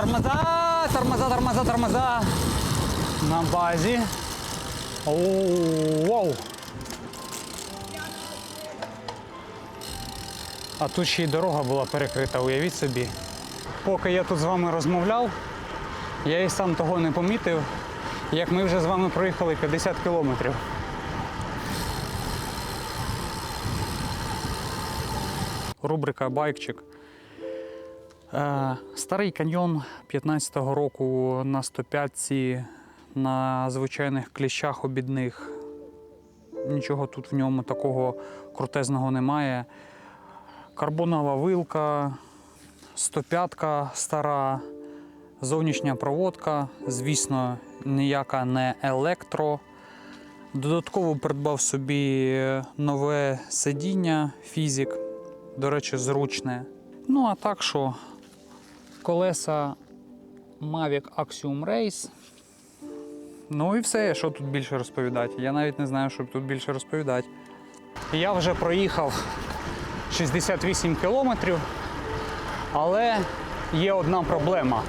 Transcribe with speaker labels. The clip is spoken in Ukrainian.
Speaker 1: Тормоза, тормоза, тормоза, тормоза. На базі. Оу. А тут ще й дорога була перекрита, уявіть собі. Поки я тут з вами розмовляв, я і сам того не помітив, як ми вже з вами проїхали 50 кілометрів. Рубрика Байкчик. Е, Старий каньйон 15-го року на 105-ці, на звичайних кліщах обідних. Нічого тут в ньому такого крутезного немає. Карбонова вилка, 105-ка стара, зовнішня проводка, звісно, ніяка не електро. Додатково придбав собі нове сидіння фізик, до речі, зручне. Ну, а так що колеса Mavic Axiom Race. Ну і все, що тут більше розповідати. Я навіть не знаю, що тут більше розповідати. Я вже проїхав 68 кілометрів, але є одна проблема.